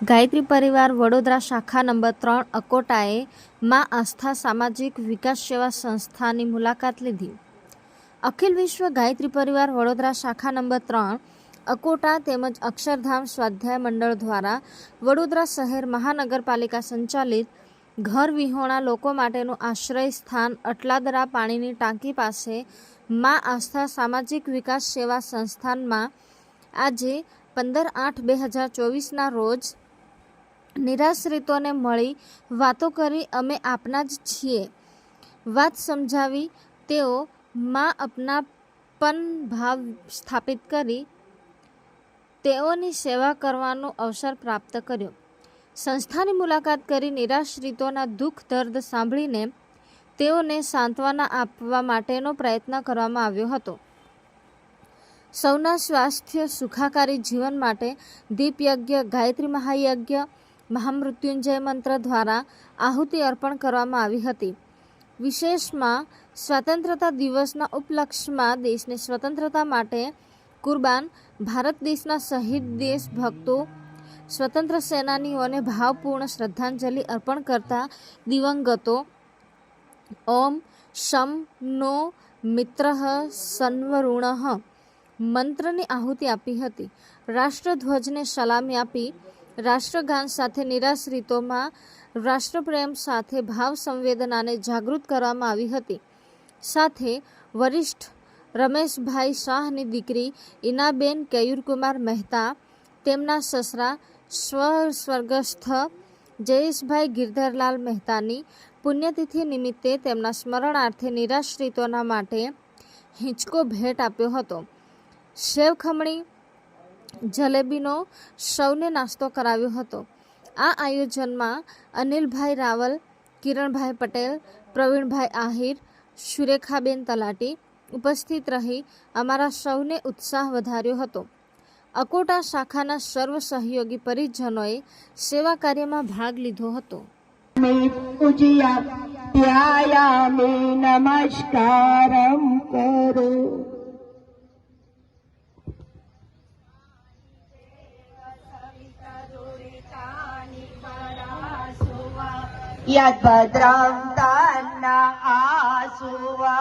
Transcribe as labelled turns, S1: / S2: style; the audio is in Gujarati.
S1: ગાયત્રી પરિવાર વડોદરા શાખા નંબર ત્રણ અકોટાએ મા આસ્થા સામાજિક વિકાસ સેવા સંસ્થાની મુલાકાત લીધી. અખિલ વિશ્વ ગાયત્રી પરિવાર વડોદરા શાખા નંબર ત્રણ અકોટા તેમજ અક્ષરધામ સ્વાધ્યાય મંડળ દ્વારા વડોદરા શહેર મહાનગરપાલિકા સંચાલિત ઘર વિહોણા લોકો માટેનું આશ્રય સ્થાન અટલાદરા પાણીની ટાંકી પાસે મા આસ્થા સામાજિક વિકાસ સેવા સંસ્થાનમાં આજે પંદર આઠ બે હજાર ચોવીસના રોજ નિરાશ્રિતોને મળી વાતો કરી, અમે આપના જ છીએ. વાત સમજાવી, તેઓ મા અપનાપન ભાવ સ્થાપિત કરી, તેઓની સેવા કરવાનો અવસર પ્રાપ્ત કર્યો. સંસ્થાની મુલાકાત કરી નિરાશ્રિતોના દુઃખ, દર્દ સાંભળીને તેઓને સાંત્વના આપવા માટેનો પ્રયત્ન કરવામાં આવ્યો હતો. સૌના સ્વાસ્થ્ય સુખાકારી જીવન માટે દીપયજ્ઞ, ગાયત્રી મહાયજ્ઞ મહામૃત્યુંજય મંત્ર દ્વારા આહુતિ અર્પણ કરવામાં આવી હતી. વિશેષમાં સ્વતંત્રતા દિવસના ઉપલક્ષમાં દેશની સ્વતંત્રતા માટે કુરબાન, ભારત દેશના શહીદ દેશભક્તો, સ્વતંત્ર સેનાનીઓને ભાવપૂર્ણ શ્રદ્ધાંજલિ અર્પણ કરતા દિવંગતો, ઓમ શમ નો મિત્ર સન્વરુણ મંત્રની આહુતિ આપી હતી. રાષ્ટ્રધ્વજને સલામી આપી રાષ્ટ્રગાન સાથે નિરાશ્રિતોમાં રાષ્ટ્રપ્રેમ સાથે ભાવ સંવેદનાને જાગૃત કરવામાં આવી હતી. સાથે વરિષ્ઠ રમેશભાઈ શાહની દીકરી ઈનાબેન કેયુરકુમાર મહેતા, તેમના સસરા સ્વ સ્વર્ગસ્થ જયેશભાઈ ગિરધરલાલ મહેતાની પુણ્યતિથિ નિમિત્તે તેમના સ્મરણાર્થે નિરાશ્રિતોના માટે હિંચકો ભેટ આપ્યો હતો. સેવ ખમણી જલેબીનો સૌને નાસ્તો કરાવ્યો હતો. આ આયોજનમાં અનિલભાઈ રાવલ, કિરણભાઈ પટેલ, પ્રવીણભાઈ આહિર, સુરેખાબેન તલાટી ઉપસ્થિત રહી અમારા સૌને ઉત્સાહ વધાર્યો હતો. અકોટા શાખાના સર્વ સહયોગી પરિજનોએ સેવા કાર્યમાં ભાગ લીધો હતો.
S2: નમસ્કાર કરો. यद्भद्रं तन्न आसुवा